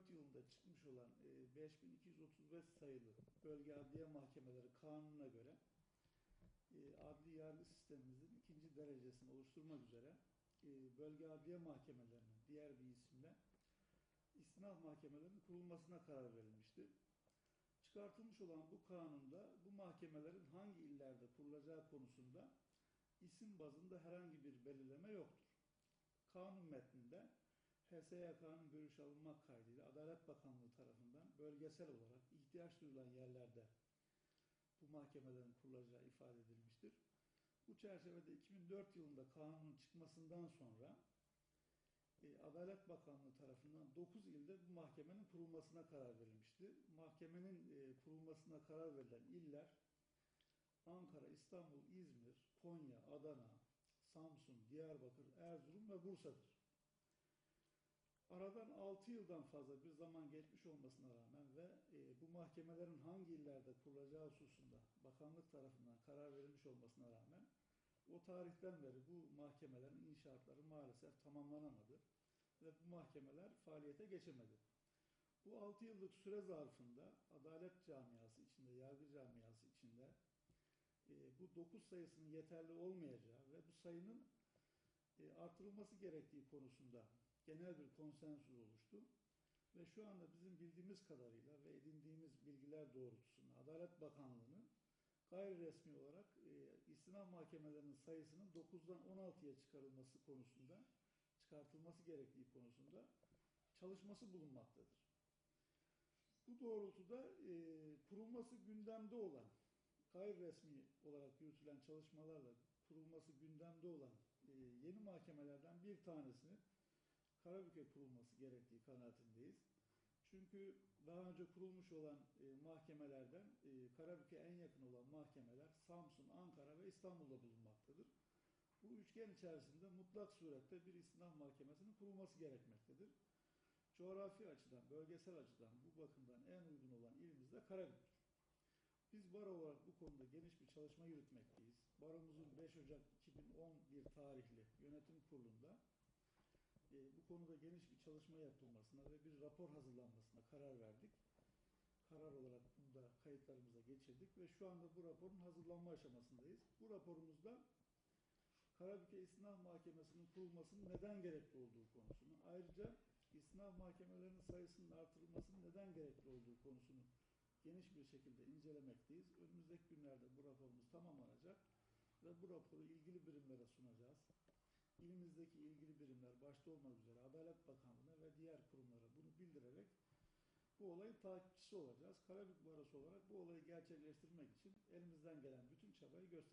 2004 yılında çıkmış olan e, 5235 sayılı bölge adliye mahkemeleri kanununa göre e, adli yargı sistemimizin ikinci derecesini oluşturmak üzere e, bölge adliye mahkemelerinin diğer bir isimle istinaf mahkemelerinin kurulmasına karar verilmişti. Çıkartılmış olan bu kanunda bu mahkemelerin hangi illerde kurulacağı konusunda isim bazında herhangi bir belirleme yoktur. Kanun metninde HSYK'nın görüş alınmak kaydıyla Adalet Bakanlığı tarafından bölgesel olarak ihtiyaç duyulan yerlerde bu mahkemelerin kurulacağı ifade edilmiştir. Bu çerçevede 2004 yılında kanunun çıkmasından sonra e, Adalet Bakanlığı tarafından 9 ilde bu mahkemenin kurulmasına karar verilmişti. Mahkemenin e, kurulmasına karar verilen iller Ankara, İstanbul, İzmir, Konya, Adana, Samsun, Diyarbakır, Erzurum ve Bursa'dır. Aradan 6 yıldan fazla bir zaman geçmiş olmasına rağmen ve e, bu mahkemelerin hangi illerde kurulacağı hususunda bakanlık tarafından karar verilmiş olmasına rağmen o tarihten beri bu mahkemelerin inşaatları maalesef tamamlanamadı ve bu mahkemeler faaliyete geçemedi. Bu 6 yıllık süre zarfında adalet camiası içinde, yargı camiası içinde e, bu 9 sayısının yeterli olmayacağı ve bu sayının e, artırılması gerektiği konusunda genel bir konsensus oluştu. Ve şu anda bizim bildiğimiz kadarıyla ve edindiğimiz bilgiler doğrultusunda Adalet Bakanlığı'nın gayri resmi olarak e, istinaf mahkemelerinin sayısının 9'dan 16'ya çıkarılması konusunda, çıkartılması gerektiği konusunda çalışması bulunmaktadır. Bu doğrultuda e, kurulması gündemde olan, gayri resmi olarak yürütülen çalışmalarla kurulması gündemde olan e, yeni mahkemelerden bir tanesini Karabük'e kurulması gerektiği kanaatindeyiz. Çünkü daha önce kurulmuş olan e, mahkemelerden e, Karabük'e en yakın olan mahkemeler Samsun, Ankara ve İstanbul'da bulunmaktadır. Bu üçgen içerisinde mutlak surette bir istinaf mahkemesinin kurulması gerekmektedir. Coğrafi açıdan, bölgesel açıdan bu bakımdan en uygun olan ilimiz de Karabük'tür. Biz baro olarak bu konuda geniş bir çalışma yürütmekteyiz. Baromuzun 5 Ocak 2011 tarihli yönetim kurulunda konuda geniş bir çalışma yapılmasına ve bir rapor hazırlanmasına karar verdik. Karar olarak bunu da kayıtlarımıza geçirdik ve şu anda bu raporun hazırlanma aşamasındayız. Bu raporumuzda Karabük'e İstinaf Mahkemesi'nin kurulmasının neden gerekli olduğu konusunu, ayrıca İstinaf mahkemelerinin sayısının artırılmasının neden gerekli olduğu konusunu geniş bir şekilde incelemekteyiz. Önümüzdeki günlerde bu raporumuz tamamlanacak ve bu raporu ilgili birimlere sunacağız ilimizdeki ilgili birimler başta olmak üzere Adalet Bakanlığı'na ve diğer kurumlara bunu bildirerek bu olayın takipçisi olacağız. Karabük Barosu olarak bu olayı gerçekleştirmek için elimizden gelen bütün çabayı göstereceğiz.